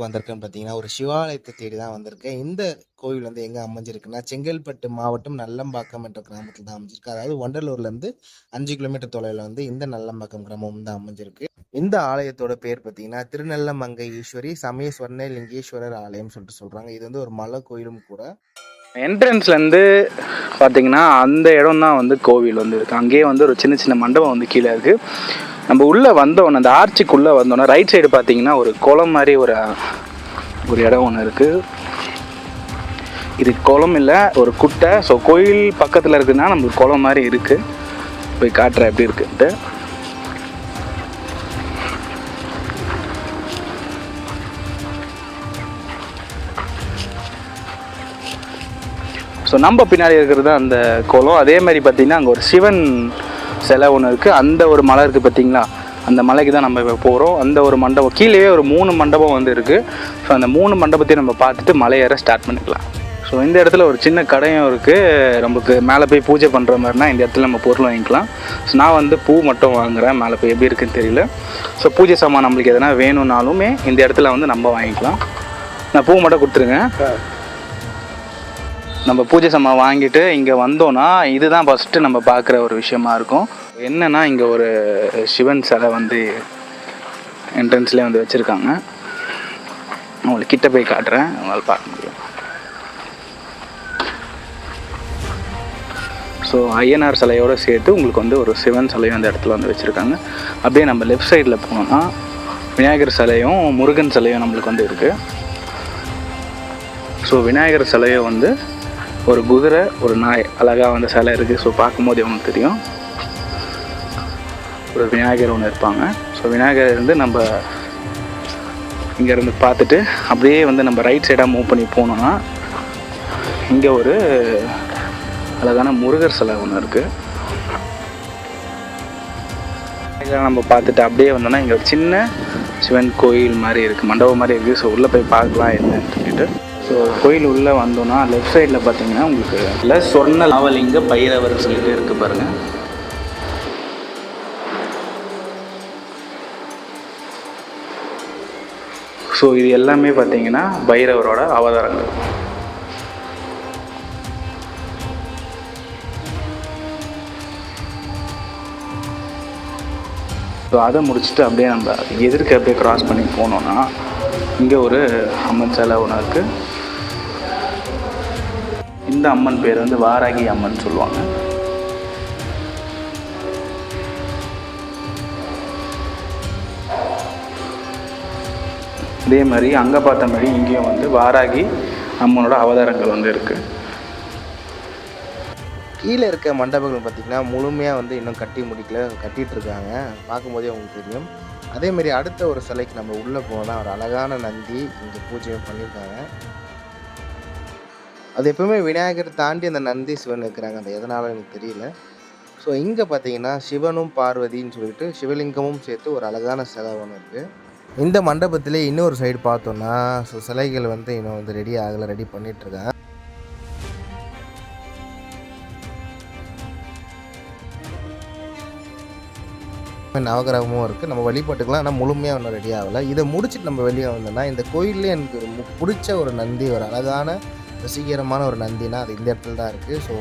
வணக்கம் இடத்துக்கு வந்திருக்கேன்னு பார்த்தீங்கன்னா ஒரு சிவாலயத்தை தேடி தான் வந்திருக்கேன். இந்த கோவில் வந்து எங்கே அமைஞ்சிருக்குன்னா செங்கல்பட்டு மாவட்டம் நல்லம்பாக்கம் என்ற கிராமத்தில் தான் அமைஞ்சிருக்கு. அதாவது வண்டலூர்லேருந்து அஞ்சு கிலோமீட்டர் தொலைவில் வந்து இந்த நல்லம்பாக்கம் கிராமம் தான் அமைஞ்சிருக்கு. இந்த ஆலயத்தோட பேர் பார்த்தீங்கன்னா திருநெல்லமங்கை ஈஸ்வரி சமயஸ்வர்ண லிங்கேஸ்வரர் ஆலயம் சொல்லிட்டு சொல்கிறாங்க இது வந்து ஒரு மலை கோயிலும் கூட. என்ட்ரன்ஸ்லேருந்து பார்த்தீங்கன்னா அந்த இடம் தான் வந்து கோவில் வந்து இருக்குது அங்கேயே வந்து ஒரு சின்ன சின்ன மண்டபம் வந்து கீழே இருக்குது நம்ம உள்ளே வந்தோன்னே அந்த ஆர்ச்சிக்குள்ளே வந்தோன்னே ரைட் சைடு பார்த்தீங்கன்னா ஒரு குளம் மாதிரி ஒரு ஒரு இடம் ஒன்று இருக்குது இது குளம் இல்லை ஒரு குட்டை. ஸோ கோயில் பக்கத்தில் இருக்குதுன்னா நம்மளுக்கு குளம் மாதிரி இருக்குது போய் காட்டுற எப்படி இருக்குன்ட்டு. ஸோ நம்ம பின்னாடி இருக்கிறது தான் அந்த குளம் அதே மாதிரி பார்த்திங்கன்னா அங்கே ஒரு சிவன் சிலை ஒன்று இருக்குது அந்த ஒரு மலை இருக்குது பார்த்திங்களா? அந்த மலைக்கு தான் நம்ம இப்போ போகிறோம் அந்த ஒரு மண்டபம் கீழேயே ஒரு மூணு மண்டபம் வந்து இருக்குது ஸோ அந்த மூணு மண்டபத்தையும் நம்ம பார்த்துட்டு மலை ஏற ஸ்டார்ட் பண்ணிக்கலாம். ஸோ இந்த இடத்துல ஒரு சின்ன கடையும் இருக்குது நமக்கு மேலே போய் பூஜை பண்ணுற மாதிரினா இந்த இடத்துல நம்ம பொருள் வாங்கிக்கலாம். ஸோ நான் வந்து பூ மட்டும் வாங்குறேன். மேலே போய் எப்படி இருக்குன்னு தெரியல. ஸோ பூஜை சாமான் நம்மளுக்கு எதனா வேணும்னாலுமே இந்த இடத்துல வந்து நம்ம வாங்கிக்கலாம். நான் பூ மட்டும் கொடுத்துருங்க. நம்ம பூஜை சாமான் வாங்கிட்டு இங்கே வந்தோன்னா இதுதான் ஃபஸ்ட்டு நம்ம பார்க்குற ஒரு விஷயமா இருக்கும். என்னென்னா இங்கே ஒரு சிவன் சிலை வந்து என்ட்ரன்ஸ்லேயே வந்து வச்சுருக்காங்க. உங்களுக்கு கிட்ட போய் காட்டுறேன். உங்களால் பார்க்க முடியும். ஸோ ஐயனார் சிலையோடு சேர்த்து உங்களுக்கு வந்து ஒரு சிவன் சிலையும் அந்த இடத்துல வந்து வச்சுருக்காங்க. அப்படியே நம்ம லெஃப்ட் சைடில் போனோம்னா விநாயகர் சிலையும் முருகன் சிலையும் நம்மளுக்கு வந்து இருக்குது ஸோ விநாயகர் சிலையை வந்து ஒரு குதிரை ஒரு நாய் அழகாக வந்து சிலை இருக்குது ஸோ பார்க்கும்போது அவங்களுக்கு தெரியும். ஒரு விநாயகர் ஒன்று இருப்பாங்க. ஸோ விநாயகர் இருந்து நம்ம இங்கேருந்து பார்த்துட்டு அப்படியே வந்து நம்ம ரைட் சைடாக மூவ் பண்ணி போனோம்னா இங்கே ஒரு அழகான முருகர் சிலை ஒன்று இருக்குது இதெல்லாம் நம்ம பார்த்துட்டு அப்படியே வந்தோம்னா இங்கே ஒரு சின்ன சிவன் கோயில் மாதிரி இருக்குது மண்டபம் மாதிரி இருக்குது ஸோ உள்ளே போய் பார்க்கலாம் என்னன்னு சொல்லிட்டு. ஸோ கோயில் உள்ளே வந்தோம்னா லெஃப்ட் சைடில் பார்த்தீங்கன்னா உங்களுக்கு இல்லை சொர்ண லாவலிங்க பைரவர் சொல்லிட்டு இருக்குது பாருங்கள் ஸோ இது எல்லாமே பார்த்தீங்கன்னா பைரவரோட அவதாரங்கள். ஸோ அதை முடிச்சுட்டு அப்படியே நம்ம எதிர்க்க அப்படியே க்ராஸ் பண்ணி போனோம்னா இங்கே ஒரு அம்மன் சிலை ஒன்று இருக்குது இந்த அம்மன் பேர் வந்து வாராகி அம்மன் சொல்லுவாங்க. அதே மாதிரி அங்கே பார்த்த மாதிரி இங்கேயும் வந்து வாராகி அம்மனோட அவதாரங்கள் வந்து இருக்குது கீழே இருக்க மண்டபங்கள் பார்த்தீங்கன்னா முழுமையாக வந்து இன்னும் கட்டி முடிக்கல கட்டிகிட்டு இருக்காங்க. பார்க்கும்போதே உங்களுக்கு தெரியும். அதே மாதிரி அடுத்த ஒரு சிலைக்கு நம்ம உள்ளே போனால் ஒரு அழகான நந்தி இங்கே பூஜையும் பண்ணியிருக்காங்க. அது எப்பவுமே விநாயகர் தாண்டி அந்த நந்தி சிவன் இருக்கிறாங்க. அது எதனால எனக்கு தெரியல. ஸோ இங்கே பார்த்தீங்கன்னா சிவனும் பார்வதின்னு சொல்லிட்டு சிவலிங்கமும் சேர்த்து ஒரு அழகான சிலை ஒன்று இருக்குது இந்த மண்டபத்திலே இன்னொரு சைடு பார்த்தோன்னா ஸோ சிலைகள் வந்து இன்னும் வந்து ரெடி ஆகலை ரெடி பண்ணிகிட்ருக்கேன் நவகிரகமும் இருக்குது நம்ம வழிபாட்டுக்கெலாம் ஆனால் முழுமையாக ஒன்றும் ரெடி ஆகலை. இதை முடிச்சுட்டு நம்ம வெளியே வந்தோம்னா இந்த கோயிலே எனக்கு பிடிச்ச ஒரு நந்தி ஒரு அழகான ரசிகரமான ஒரு நந்தினா அது இந்த இடத்துல தான் இருக்குது ஸோ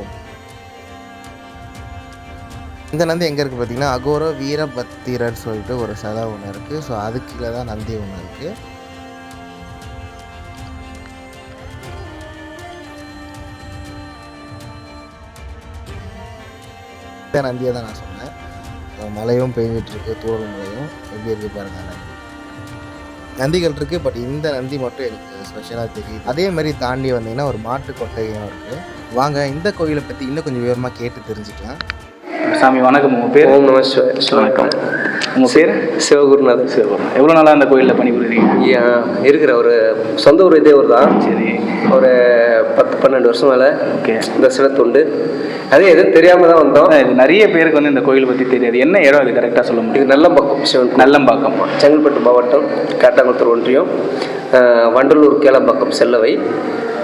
இந்த நந்தி எங்கே இருக்குது பார்த்தீங்கன்னா அகோர வீரபத்திரர் சொல்லிட்டு ஒரு சிலை ஒன்று இருக்குது ஸோ அது கீழே தான் நந்தி ஒன்று இருக்குது இந்த நந்தியை தான் நான் சொன்னேன். மழையும் பெஞ்சிட்டு தூரல் மழையும். எப்படி இருக்கு பாருங்கள் நந்தி. நந்திகள் இருக்கு பட் இந்த நந்தி மட்டும் எனக்கு ஸ்பெஷலாக தெரியுது. அதே மாதிரி தாண்டி வந்தீங்கன்னா ஒரு மாட்டு கொட்டகையும் இருக்கு. வாங்க இந்த கோயிலை பற்றி இன்னும் கொஞ்சம் விவரமாக கேட்டு தெரிஞ்சுக்கலாம். சாமி வணக்கம். உங்கள் பேர்? ஓம் நம சிவாய வணக்கம் உங்கள் பேர்? சிவகுருநாதர். சிவகுமார் எவ்வளோ நாளாக அந்த கோயிலில் பணிபுரியுறீங்க இருக்கிற ஒரு சொந்த ஊர் இதே ஊர் தான் சரி. ஒரு பத்து பன்னெண்டு வருஷம் மேலே ஓகே. இந்த சிவத்துண்டு அதே எதுவும் தெரியாமல் தான் வந்தோம். நிறைய பேருக்கு வந்து இந்த கோயில் பற்றி தெரியாது. என்ன இடம் அது கரெக்டாக சொல்ல முடியும்? இது நல்லம்பக்கம் சிவன். நல்லம்பாக்கம். செங்கல்பட்டு மாவட்டம் காட்டாங்குளத்தூர் ஒன்றியம். வண்டலூர் கேளம்பாக்கம் செல்லவை.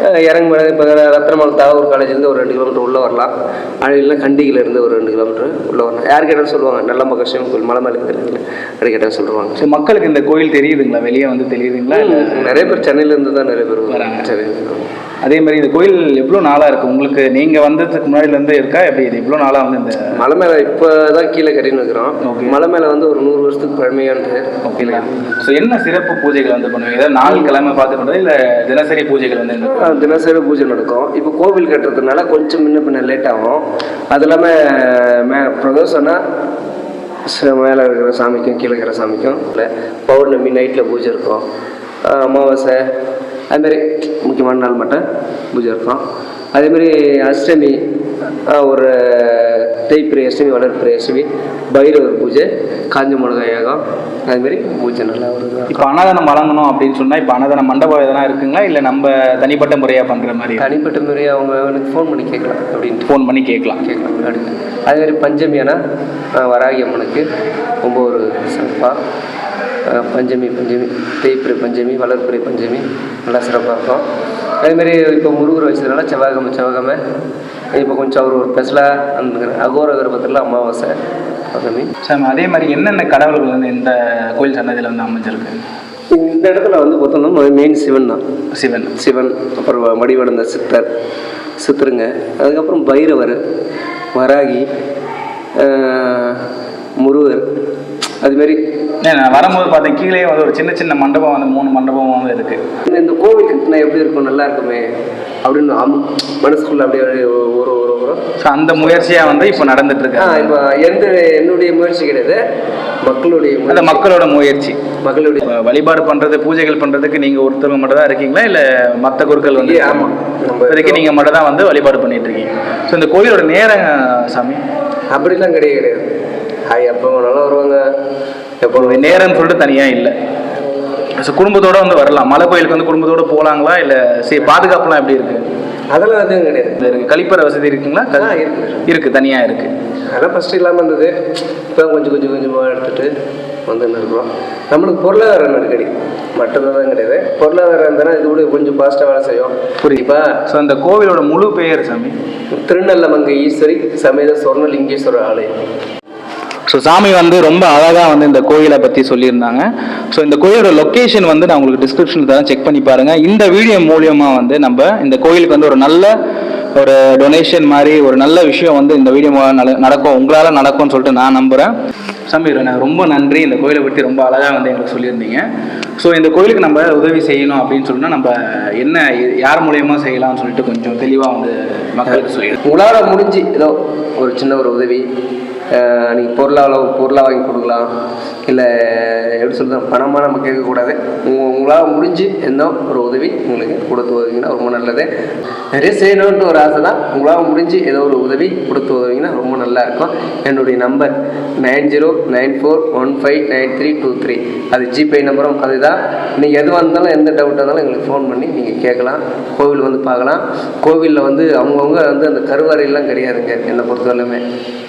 அஹ் இறங்கு மேலே இப்போ ரத்னமல் தாவூர் காலேஜ்லேருந்து ஒரு ரெண்டு கிலோமீட்டர் உள்ளே வரலாம். இல்லைன்னா கண்டிகிலேருந்து ஒரு ரெண்டு கிலோமீட்டர் உள்ளே வரலாம். யார் கேட்டாலும் சொல்லுவாங்க நல்லம்பக்கம் சிவன் கோயில் மலை மேலே இருக்கிறது அப்படி கேட்டாலும் சொல்லுவாங்க. ஸோ மக்களுக்கு இந்த கோயில் தெரியுதுங்களா? வெளியே வந்து தெரியுதுங்களா? இல்லை நிறைய பேர் சென்னையிலேருந்து தான் நிறைய பேர் வராங்க. சரி. அதே மாதிரி இந்த கோயில் எவ்வளோ நாளாக இருக்குது உங்களுக்கு நீங்கள் வந்ததுக்கு முன்னாடிலேருந்து இருக்கா? எப்படி இது எவ்வளோ நாளாக வந்து இந்த மலை மேலே இப்போ தான் கீழே கட்டின்னு இருக்கிறோம். மலை மேலே வந்து ஒரு நூறு வருஷத்துக்கு பழமையானது ஓகேங்களா ஸோ என்ன சிறப்பு பூஜைகள் வந்து பண்ணுவீங்க? ஏதாவது நாள் கிழமை பார்த்து பண்ணுறது இல்லை தினசரி பூஜைகள் வந்து தினசரி பூஜை நடக்கும். இப்போ கோவில் கட்டுறதுனால கொஞ்சம் முன்ன பின்ன லேட் ஆகும். அது இல்லாமல் மே பிரதோஷம்னா மேலே இருக்கிற சாமிக்கும் கீழே இருக்கிற சாமிக்கும். இல்லை பௌர்ணமி நைட்டில் பூஜை இருக்கும். அமாவாசை அதுமாரி முக்கியமான நாள் மட்டும் பூஜை இருக்கும். அதேமாரி அஷ்டமி ஒரு தேய்பிரை அஷ்டமி வளர்ப்பிரை அஷ்டமி பைரவர் பூஜை காஞ்ச மிளகாய் யாகம் அதுமாரி பூஜை நல்லா வருது இப்போ அன்னதானம் வழங்கணும் அப்படின்னு சொன்னால் இப்போ அன்னதான மண்டபம் எதனா இருக்குங்களா? இல்லை நம்ம தனிப்பட்ட முறையாக பண்ணுற மாதிரி தனிப்பட்ட முறையை அவங்க எனக்கு ஃபோன் பண்ணி கேட்கலாம் அப்படின்ட்டு. ஃபோன் பண்ணி கேட்கலாம். கேட்கலாம் அடுத்து. அதே மாதிரி பஞ்சமியானா ஆஹ், வராகி அம்மனுக்கு ரொம்ப ஒரு சிறப்பாக பஞ்சமி பஞ்சமி தேய்பிரை பஞ்சமி வளர்ப்பிறை பஞ்சமி நல்லா சிறப்பாக இருக்கும். அதேமாரி இப்போ முருகர் வச்சதுனால செவ்வாய்க்கிழமை செவ்வாய்க்கிழமை இப்போ கொஞ்சம் அவர் ஒரு ஸ்பெஷலாக அந்த அகோர கர்ப்பத்தில் அமாவாசை பஞ்சமி. சார் அதே மாதிரி என்னென்ன கடவுள்கள் வந்து இந்த கோயில் சன்னதியில் வந்து அமைஞ்சிருக்கு? இந்த இடத்துல வந்து பார்த்தோம்னா மெயின் சிவன் தான். சிவன். சிவன் அப்புறம் மடிவடந்த சித்தர் சித்தருங்க. அதுக்கப்புறம் பைரவர் வராகி முருகர் அதுமாரி நான் வரும்போது பார்த்தேன் கீழே வந்து ஒரு சின்ன சின்ன மண்டபம் வந்து மூணு மண்டபம் வந்து இருக்குது இந்த கோவில் கட்டினா எப்படி இருக்கும்? நல்லா இருக்குமே? அப்படின்னு மனசுக்குள்ள அப்படியே ஒரு ஒரு ஒரு ஸோ அந்த முயற்சியாக வந்து இப்போ நடந்துட்டு இருக்கு இப்போ எந்த என்னுடைய முயற்சி கிடையாது. மக்களுடைய அந்த. மக்களோட முயற்சி. மக்களுடைய வழிபாடு பண்றது பூஜைகள் பண்றதுக்கு நீங்க ஒருத்தர் மட்டும் தான் இருக்கீங்களா? இல்ல மத்த குருக்கள் வந்து ஆமா. இப்போதைக்கு நீங்க மட்டும் தான் வந்து வழிபாடு பண்ணிட்டு இருக்கீங்க. ஸோ இந்த கோயிலோட நேரம் சாமி? அப்படிலாம் கிடையாது. ஹாய் எப்போ வேணாலும் வருவாங்க. எப்போ நேரம்னு சொல்லிட்டு தனியா இல்லை. ஸோ குடும்பத்தோட வந்து வரலாம். மலை கோயிலுக்கு வந்து குடும்பத்தோட போகலாங்களா இல்லை சரி பாதுகாப்புலாம் எப்படி இருக்கு? அதெல்லாம் எதுவும் கிடையாது. இது இருக்கு கழிப்பறை வசதி இருக்குங்களா? க- ஆ, இருக்கு. இருக்கு தனியா இருக்கு. அதெல்லாம் ஃபஸ்ட்டு இல்லாமல் இருந்தது. இப்போ கொஞ்சம் கொஞ்சம் கொஞ்சமாக எடுத்துகிட்டு வந்துன்னு இருக்கிறோம் நம்மளுக்கு பொருளாதார நெருக்கடி. மட்டும்தான் தான் கிடையாது. பொருளாதாரம் இருந்ததுன்னா இது கூட கொஞ்சம் ஃபாஸ்ட்டாக வேலை செய்யும். புரியுது. ஸோ அந்த கோவிலோட முழு பெயர் சாமி? திருநெல்லமங்கை ஈஸ்வரி சமேத சொர்ணலிங்கேஸ்வரர் ஆலயம். ஸோ சாமி வந்து ரொம்ப அழகாக வந்து இந்த கோயிலை பற்றி சொல்லியிருந்தாங்க. ஸோ இந்த கோயிலோட லொக்கேஷன் வந்து நான் உங்களுக்கு டிஸ்கிரிப்ஷனில் தரேன். செக் பண்ணி பாருங்கள் இந்த வீடியோ மூலியமாக வந்து நம்ம இந்த கோயிலுக்கு வந்து ஒரு நல்ல ஒரு டொனேஷன் மாதிரி ஒரு நல்ல விஷயம் வந்து இந்த வீடியோ மூலம் நட- நடக்கும். உங்களால் நடக்கும்னு சொல்லிட்டு நான் நம்புகிறேன் சமீர் ரொம்ப நன்றி. இந்த கோயிலை பற்றி ரொம்ப அழகாக வந்து எங்களுக்கு சொல்லியிருந்தீங்க. ஸோ இந்த கோயிலுக்கு நம்ம உதவி செய்யணும் அப்படின்னு சொன்னால் நம்ம என்ன யார் மூலியமாக செய்யலாம்னு சொல்லிட்டு கொஞ்சம் தெளிவாக வந்து மக்களுக்கு சொல்லிடுங்க உங்களால் முடிஞ்சு ஏதோ ஒரு சின்ன ஒரு உதவி நீங்கள் பொருளால் பொருளாக வாங்கி கொடுக்கலாம். இல்லை எப்படி சொல்கிறது பணமாக நம்ம கேட்கக்கூடாது. உங்க உங்களால் முடிஞ்சு எந்த ஒரு உதவி உங்களுக்கு கொடுத்து உதவிங்கன்னா ரொம்ப நல்லது. நிறைய செய்யணுன்ட்டு ஒரு ஆசை தான். உங்களால் முடிஞ்சு ஏதோ ஒரு உதவி கொடுத்து உதவிங்கன்னா ரொம்ப நல்லா இருக்கும். என்னுடைய number nine zero nine four one five nine three two three அது ஜிபே நம்பரும். அதுதான். நீங்கள் எது வந்தாலும் எந்த டவுட் இருந்தாலும் எங்களுக்கு ஃபோன் பண்ணி நீங்கள் கேட்கலாம். கோவில் வந்து பார்க்கலாம். கோவிலில் வந்து அவங்கவுங்க வந்து அந்த கருவறையெல்லாம் கிடையாதுங்க என்னை பொறுத்தவரையிலுமே.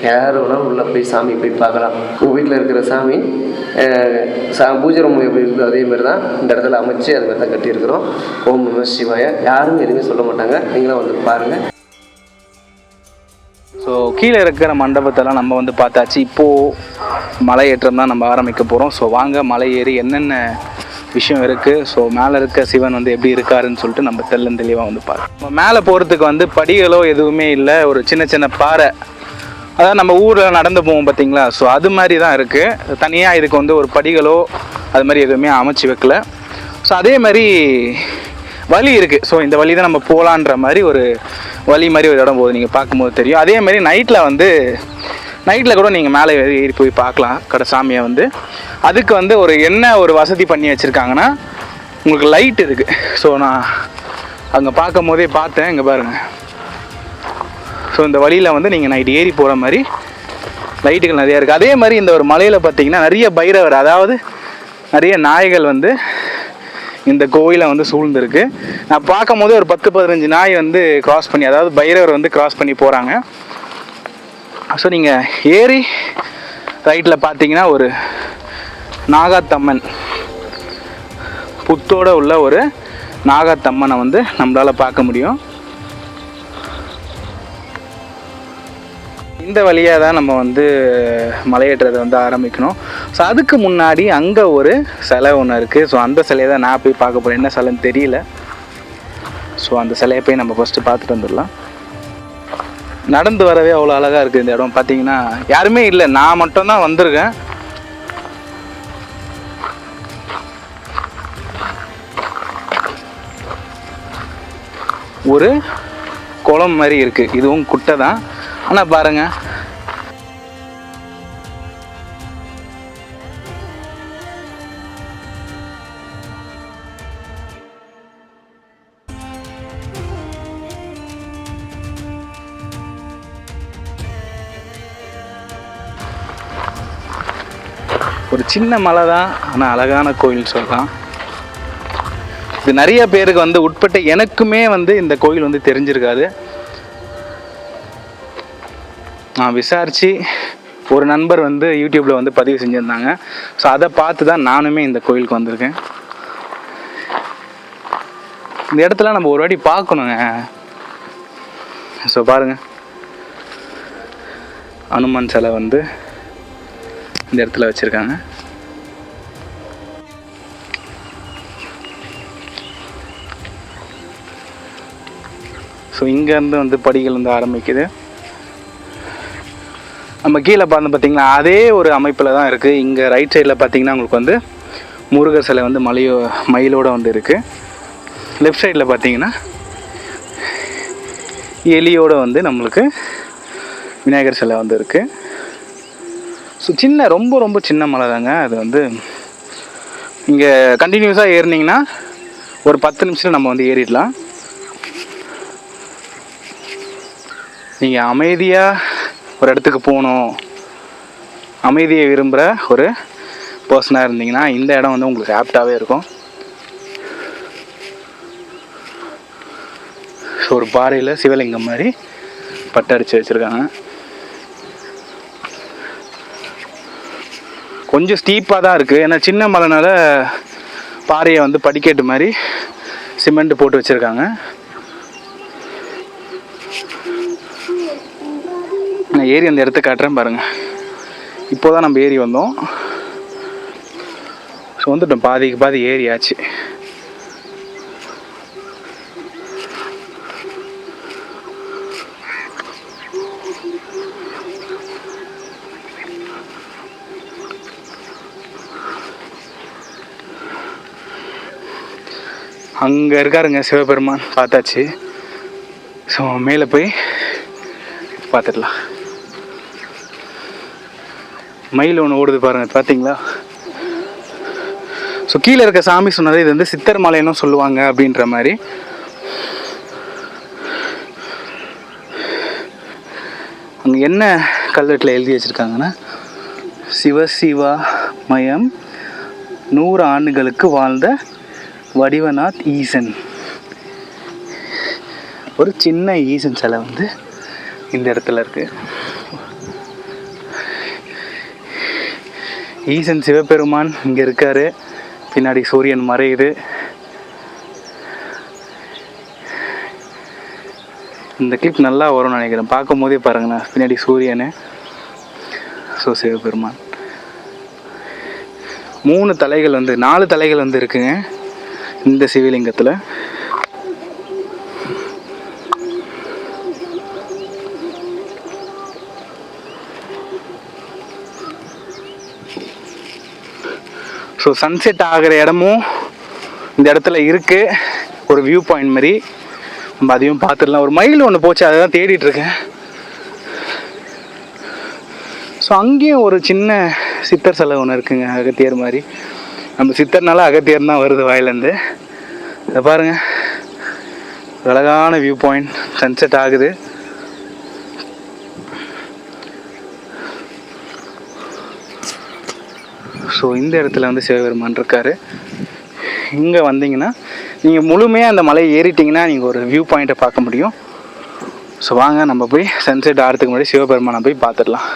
யார் வேணாலும் உள்ளே போய் சாமி போய் பார்க்கலாம். உங்கள் வீட்டில் இருக்கிற சாமி சா பூஜை ரூம் எப்படி இருக்குதோ அதே மாதிரி தான் இந்த இடத்துல அமைச்சு அது மாதிரி தான் கட்டியிருக்கிறோம். ஓம் நம சிவாய. யாரும் எதுவுமே சொல்ல மாட்டாங்க. நீங்களும் வந்து பாருங்கள் ஸோ கீழே இருக்கிற மண்டபத்தெல்லாம் நம்ம வந்து பார்த்தாச்சு. இப்போது மலை ஏற்றம் தான் நம்ம ஆரம்பிக்க போகிறோம் ஸோ வாங்க மலை ஏறி என்னென்ன விஷயம் இருக்குது ஸோ மேலே இருக்க சிவன் வந்து எப்படி இருக்காருன்னு சொல்லிட்டு நம்ம தெள்ளன் தெளிவாக வந்து பார்க்கலாம். மேலே போகிறதுக்கு வந்து படிகளோ எதுவுமே இல்லை. ஒரு சின்ன சின்ன பாறை அதாவது நம்ம ஊரில் நடந்து போவோம் பார்த்தீங்களா ஸோ அது மாதிரி தான் இருக்குது தனியாக இதுக்கு வந்து ஒரு படிகளோ அது மாதிரி எதுவுமே அமைச்சு வைக்கல. ஸோ அதே மாதிரி வழி இருக்குது ஸோ இந்த வழி தான் நம்ம போகலான்ற மாதிரி ஒரு வழி மாதிரி ஒரு இடம் போகுது. நீங்கள் பார்க்கும்போது தெரியும். அதே மாதிரி நைட்டில் வந்து நைட்டில் கூட நீங்கள் மேலே ஏறி ஏறி போய் பார்க்கலாம். கடை சாமியை வந்து. அதுக்கு வந்து ஒரு என்ன ஒரு வசதி பண்ணி வச்சுருக்காங்கன்னா உங்களுக்கு லைட் இருக்குது ஸோ நான் அங்கே பார்க்கும் போதே பார்த்தேன். இங்கே பாருங்கள் ஸோ இந்த வழியில் வந்து நீங்கள் நைட் ஏறி போகிற மாதிரி லைட்டுகள் நிறையா இருக்குது அதே மாதிரி இந்த ஒரு மலையில் பார்த்தீங்கன்னா நிறைய பைரவர் அதாவது நிறைய நாய்கள் வந்து இந்த கோயிலை வந்து சூழ்ந்துருக்கு. நான் பார்க்கும் போது ஒரு பத்து பதினஞ்சு நாய் வந்து கிராஸ் பண்ணி அதாவது பைரவர் வந்து கிராஸ் பண்ணி போகிறாங்க ஸோ நீங்கள் ஏறி ரைட்டில் பார்த்தீங்கன்னா ஒரு நாகாத்தம்மன் புத்தோட உள்ள ஒரு நாகாத்தம்மனை வந்து நம்மளால் பார்க்க முடியும். இந்த வழியாக தான் நம்ம வந்து மலையேற்றத்தை வந்து ஆரம்பிக்கணும். ஸோ அதுக்கு முன்னாடி அங்கே ஒரு சிலை ஒன்று இருக்குது ஸோ அந்த சிலையை தான் நான் போய் பார்க்க போகிறேன் என்ன சிலைன்னு தெரியல. ஸோ அந்த சிலையை போய் நம்ம ஃபஸ்ட்டு பார்த்துட்டு வந்துடலாம். நடந்து வரவே அவ்வளோ அழகாக இருக்குது இந்த இடம். பார்த்தீங்கன்னா யாருமே இல்லை. நான் மட்டும்தான் வந்திருக்கேன். ஒரு குளம் மாதிரி இருக்குது இதுவும் குட்டை தான். ஆனால் பாருங்கள் ஒரு சின்ன மலை தான் ஆனால் அழகான கோயில் சொல்லலாம். இது நிறைய பேருக்கு வந்து உட்பட்ட எனக்குமே வந்து இந்த கோயில் வந்து தெரிஞ்சிருக்காது. நான் விசாரித்து ஒரு நண்பர் வந்து யூடியூப்பில் வந்து பதிவு செஞ்சுருந்தாங்க. ஸோ அதை பார்த்து தான் நானுமே இந்த கோயிலுக்கு வந்திருக்கேன். இந்த இடத்துல நம்ம ஒரு வாட்டி பார்க்கணுங்க. ஸோ பாருங்கள் அனுமன் சிலை வந்து இந்த இடத்துல வச்சுருக்காங்க. ஸோ இங்கேருந்து வந்து படிகள் வந்து ஆரம்பிக்குது. நம்ம கீழே பார்த்து பார்த்திங்கன்னா அதே ஒரு அமைப்பில் தான் இருக்குது இங்கே ரைட் சைடில் பார்த்தீங்கன்னா உங்களுக்கு வந்து முருகர் சிலை வந்து மலையோ மயிலோடு வந்து இருக்குது லெஃப்ட் சைடில் பார்த்தீங்கன்னா எலியோடு வந்து நம்மளுக்கு விநாயகர் சிலை வந்து இருக்குது ஸோ சின்ன ரொம்ப ரொம்ப சின்ன மலை தாங்க. அது வந்து இங்கே கண்டினியூஸாக ஏறினீங்கன்னா ஒரு பத்து நிமிஷத்தில் நம்ம வந்து ஏறிடலாம். நீங்கள் அமைதியாக ஒரு இடத்துக்கு போகணும். அமைதியை விரும்புகிற ஒரு பர்சனாக இருந்தீங்கன்னா இந்த இடம் வந்து உங்களுக்கு ஆப்டாகவே இருக்கும். ஸோ ஒரு பாறையில் சிவலிங்கம் மாதிரி பட்டடிச்சு வச்சுருக்காங்க. கொஞ்சம் ஸ்டீப்பாக தான் இருக்குது ஏன்னா சின்ன மலைனால பாறையை வந்து படிக்கட்டு மாதிரி சிமெண்ட் போட்டு வச்சுருக்காங்க. நான் ஏறி அந்த இடத்த காட்டுறேன் பாருங்கள் இப்போ தான் நம்ம ஏறி வந்தோம். ஸோ வந்துட்டோம். பாதிக்கு பாதி ஏறியாச்சு. அங்கே இருக்காருங்க சிவபெருமான். பார்த்தாச்சு. ஸோ மேலே போய் பார்த்துடலாம். மயில் ஒன்று ஓடுது பாருங்கள் பார்த்தீங்களா ஸோ கீழே இருக்க சாமி சொன்னது இது வந்து சித்தர் மலைன்னு சொல்லுவாங்க அப்படின்ற மாதிரி. அங்கே என்ன கல்வெட்டில் எழுதி வச்சுருக்காங்கன்னா சிவசிவா மயம் நூறு ஆண்டுகளுக்கு வாழ்ந்த வடிவநாத் ஈசன். ஒரு சின்ன ஈசன் சிலை வந்து இந்த இடத்துல இருக்குது ஈசன் சிவபெருமான் இங்கே இருக்காரு. பின்னாடி சூரியன் மறையுது. இந்த கிளிப் நல்லா வரும்னு நினைக்கிறேன். பார்க்கும் போதே பாருங்கண்ணா. பின்னாடி சூரியனு ஸோ சிவபெருமான். மூணு தலைகள் வந்து நாலு தலைகள் வந்து இருக்குங்க. இந்த சிவலிங்கத்தில். ஸோ சன்செட் ஆகிற இடமும் இந்த இடத்துல இருக்குது ஒரு வியூ பாயிண்ட் மாதிரி. நம்ம அதையும் பார்த்துடலாம். ஒரு மயில் ஒன்று போச்சு அதை தான் தேடிட்டு இருக்கேன். ஸோ அங்கேயும் ஒரு சின்ன சித்தர் சிலை ஒன்று இருக்குங்க அகத்தியர் மாதிரி. நம்ம சித்தர்னால அகத்தியர் தான் வருது வாயிலேருந்து. இதை பாருங்கள் அழகான வியூ பாயிண்ட் சன்செட் ஆகுது. ஸோ இந்த இடத்துல வந்து சிவபெருமான் இருக்காரு. இங்கே வந்தீங்கன்னா நீங்கள் முழுமையாக அந்த மலையை ஏறிட்டிங்கன்னா நீங்கள் ஒரு வியூ பாயிண்ட்டை பார்க்க முடியும். ஸோ வாங்க நம்ம போய் சன்செட் ஆகிறதுக்கு முன்னாடி சிவபெருமானை போய் பார்த்துடலாம்.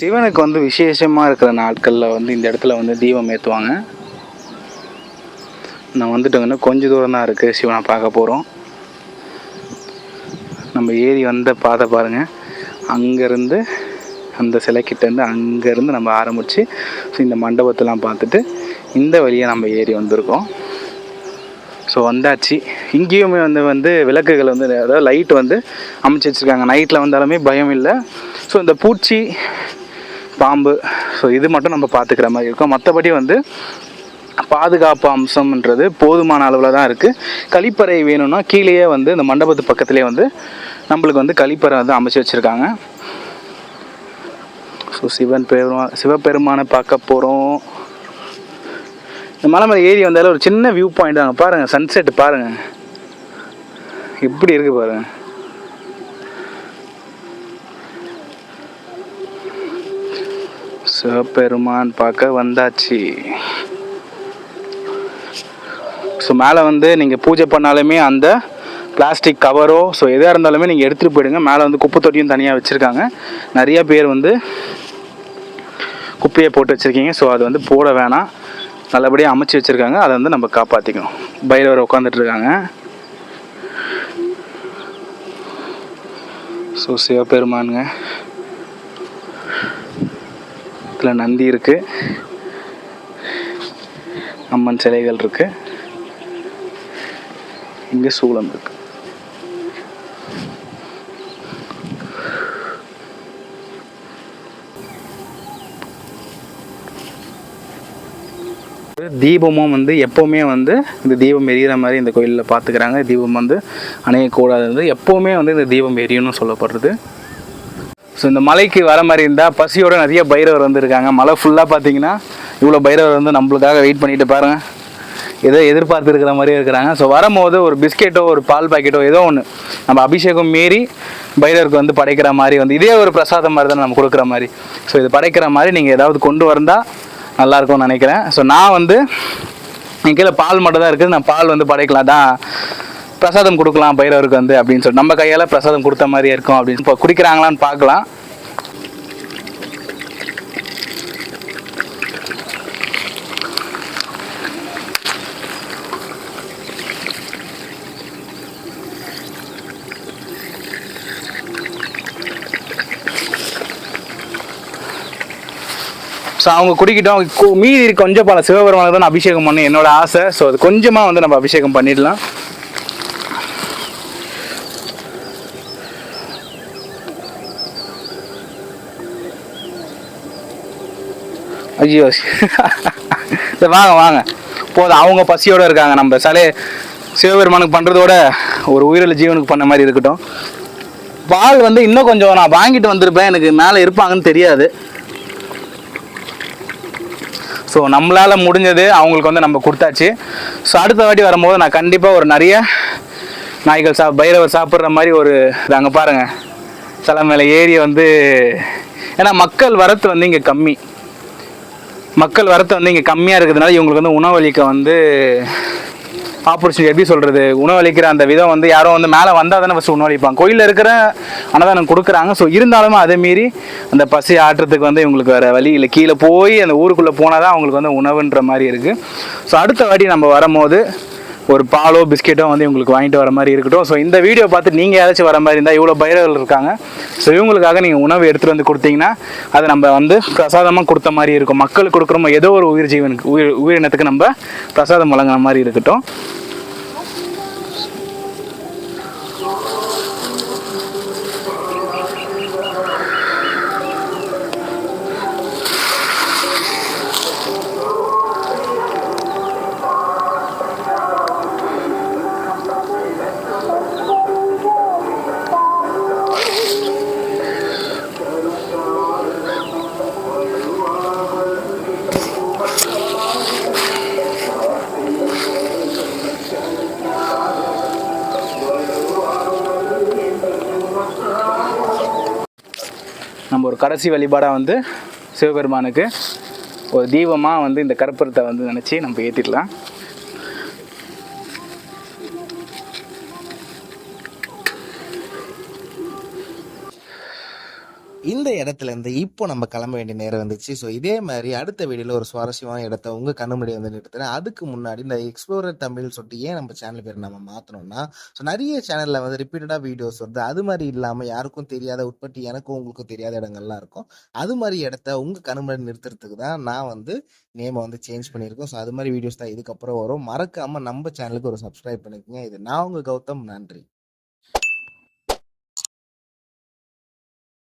சிவனுக்கு வந்து விசேஷமாக இருக்கிற நாட்களில் வந்து இந்த இடத்துல வந்து தீபம் ஏற்றுவாங்க நான் வந்துட்டோங்கன்னா கொஞ்சம் தூரம் தான் இருக்குது சிவனை பார்க்க போகிறோம் நம்ம ஏறி வந்த பாதை பாருங்கள் அங்கேருந்து அந்த சிலைக்கிட்டேருந்து அங்கேருந்து நம்ம ஆரம்பித்து ஸோ இந்த மண்டபத்தெல்லாம் பார்த்துட்டு இந்த வழியாக நம்ம ஏறி வந்திருக்கோம். ஸோ வந்தாச்சு. இங்கேயுமே வந்து வந்து விளக்குகள் வந்து அதாவது லைட் வந்து அமைச்சு வச்சுருக்காங்க. நைட்டில் வந்தாலுமே பயம் இல்லை. ஸோ இந்த பூச்சி பாம்பு ஸோ இது மட்டும் நம்ம பார்த்துக்கிற மாதிரி இருக்கும். மற்றபடி வந்து பாதுகாப்பு அம்சம்ன்றது போதுமான அளவில் தான் இருக்குது கழிப்பறை வேணும்னா கீழேயே வந்து இந்த மண்டபத்து பக்கத்துலேயே வந்து நம்மளுக்கு வந்து கழிப்பறை வந்து அமைச்சு வச்சுருக்காங்க. ஸோ சிவன் பெருமா சிவபெருமானை பார்க்க போகிறோம் இந்த மலை மேலே ஏரி வந்தாலும் ஒரு சின்ன வியூ பாயிண்ட் அங்கே பாருங்கள் சன்செட் பாருங்கள் எப்படி இருக்கு பாருங்க. சிவபெருமான் பார்க்க வந்தாச்சு. ஸோ மேலே வந்து நீங்கள் பூஜை பண்ணாலுமே அந்த பிளாஸ்டிக் கவரோ ஸோ எதாக இருந்தாலுமே நீங்கள் எடுத்துகிட்டு போயிடுங்க. மேலே வந்து குப்பை தொட்டியும் தனியாக வச்சுருக்காங்க. நிறைய பேர் வந்து குப்பையை போட்டு வச்சுருக்கீங்க. ஸோ அது வந்து போட வேணாம். நல்லபடியாக அமைச்சு வச்சுருக்காங்க. அதை வந்து நம்ம காப்பாற்றிக்கணும் பைரவர் உட்காந்துட்டு இருக்காங்க. ஸோ சிவபெருமானுங்க. இதில் நந்தி இருக்குது அம்மன் சிலைகள் இருக்குது இங்கே சூளம் இருக்குது தீபமும் வந்து எப்போவுமே வந்து இந்த தீபம் எரியிற மாதிரி இந்த கோயிலில் பார்த்துக்கிறாங்க தீபம் வந்து அணையக்கூடாது எப்போவுமே வந்து இந்த தீபம் எரியணும்னு சொல்லப்படுறது. ஸோ இந்த மலைக்கு வர மாதிரி இருந்தால் பசியோட நிறைய பைரவர் வந்திருக்காங்க. மலை ஃபுல்லாக பார்த்தீங்கன்னா இவ்வளோ பைரவர் வந்து நம்மளுக்காக வெயிட் பண்ணிட்டு பாருங்கள் ஏதோ எதிர்பார்த்து இருக்கிற மாதிரியே இருக்கிறாங்க. ஸோ வரும்போது ஒரு பிஸ்கெட்டோ ஒரு பால் பாக்கெட்டோ ஏதோ ஒன்று நம்ம அபிஷேகம் மீறி பைரவருக்கு வந்து படைக்கிற மாதிரி வந்து இதே ஒரு பிரசாதம் மாதிரி தான் நம்ம கொடுக்குற மாதிரி. ஸோ இது படைக்கிற மாதிரி நீங்கள் ஏதாவது கொண்டு வந்தால் நல்லாயிருக்கும்னு நினைக்கிறேன். ஸோ நான் வந்து என் கீழே பால் மட்டும் தான் இருக்குது. நான் பால் வந்து படைக்கலாம். தான் பிரசாதம் கொடுக்கலாம் பைரவருக்கு வந்து அப்படின்னு சொல்லி நம்ம கையால் பிரசாதம் கொடுத்த மாதிரியே இருக்கும் அப்படின்னு. இப்போ குடிக்கிறாங்களான்னு பார்க்கலாம். அவங்க குடிக்கிட்டோம். கு- மீதி இருக்க கொஞ்சம் பல சிவபெருமானுக்கு தான் அபிஷேகம் பண்ணணும் என்னோட ஆசை. ஸோ அது கொஞ்சமாக வந்து நம்ம அபிஷேகம் பண்ணிடலாம். ஐயோ. வாங்க வாங்க. போதும் அவங்க பசியோட இருக்காங்க. நம்ம சிலை சிவபெருமானுக்கு பண்ணுறதோட ஒரு உயிரிழ ஜீவனுக்கு பண்ண மாதிரி இருக்கட்டும். பால் வந்து இன்னும் கொஞ்சம் நான் வாங்கிட்டு வந்திருப்பேன். எனக்கு மேலே இருப்பாங்கன்னு தெரியாது. ஸோ நம்மளால் முடிஞ்சது அவங்களுக்கு வந்து நம்ம கொடுத்தாச்சு. ஸோ அடுத்த வாட்டி வரும்போது நான் கண்டிப்பாக ஒரு நிறைய நாய்கள் சா பைரவர் சாப்பிட்ற மாதிரி ஒரு இது அங்கே பாருங்கள் சில மேலே ஏறி வந்து ஏன்னா மக்கள் வரத்து வந்து இங்கே கம்மி. மக்கள் வரத்து வந்து இங்கே கம்மியாக இருக்கிறதுனால இவங்களுக்கு வந்து உணவளிக்க வந்து ஆப்பர்ச்சுனிட்டி எப்படி சொல்கிறது உணவளிக்கிற அந்த விதம் வந்து யாரும் வந்து மேலே வந்தால் தானே ஃபஸ்ட்டு உணவளிப்பாங்க கோயிலில் இருக்கிற அன்னதானம் கொடுக்குறாங்க. ஸோ இருந்தாலுமே அதை மீறி அந்த பசி ஆட்டுறதுக்கு வந்து இவங்களுக்கு வேறு வழி இல்லை. கீழே போய் அந்த ஊருக்குள்ளே போனால் தான் அவங்களுக்கு வந்து உணவுன்ற மாதிரி இருக்குது ஸோ அடுத்த வாட்டி நம்ம வரும்போது ஒரு பாலோ பிஸ்கெட்டோ வந்து இவங்களுக்கு வாங்கிட்டு வர மாதிரி இருக்கட்டும். ஸோ இந்த வீடியோ பார்த்து நீங்கள் யாராச்சும் வர மாதிரி இருந்தால் இவ்வளோ பைரவர்கள் இருக்காங்க. ஸோ இவங்களுக்காக நீங்கள் உணவு எடுத்துகிட்டு வந்து கொடுத்தீங்கன்னா அதை நம்ம வந்து பிரசாதமாக கொடுத்த மாதிரி இருக்கும். மக்களுக்கு கொடுக்குறோமோ ஏதோ ஒரு உயிர் ஜீவனுக்கு உயிர் உயிரினத்துக்கு நம்ம பிரசாதம் வழங்குற மாதிரி இருக்கட்டும். கடைசி வழிபாடாக வந்து சிவபெருமானுக்கு ஒரு தீபமாக வந்து இந்த கற்பூரத்தை வந்து நினச்சி நம்ம ஏற்றிடலாம் இந்த இடத்துல இருந்து இப்போ நம்ம கிளம்ப வேண்டிய நேரம் வந்துச்சு. ஸோ இதே மாதிரி அடுத்த வீடியோவில் ஒரு சுவாரஸ்யமான இடத்த உங்க கண்ணு முன்னாடி வந்து நிறுத்துறேன். அதுக்கு முன்னாடி இந்த எக்ஸ்ப்ளோரர் தமிழ் சொல்லிட்டு ஏன் நம்ம சேனல் பேர் நம்ம மாற்றணும்னா ஸோ நிறைய சேனலில் வந்து ரிப்பீட்டடாக வீடியோஸ் வருது. அது மாதிரி இல்லாமல் யாருக்கும் தெரியாத உட்பட்டு எனக்கும் உங்களுக்கும் தெரியாத இடங்கள்லாம் இருக்கும். அது மாதிரி இடத்த உங்க கண்ணு முன்னாடி நிறுத்துறதுக்கு தான் நான் வந்து நேமை வந்து சேஞ்ச் பண்ணியிருக்கோம். ஸோ அது மாதிரி வீடியோஸ் தான் இதுக்கப்புறம் வரும். மறக்காமல் நம்ம சேனலுக்கு ஒரு சப்ஸ்கிரைப் பண்ணிக்கோங்க. இது நான் உங்கள் கௌதம். நன்றி.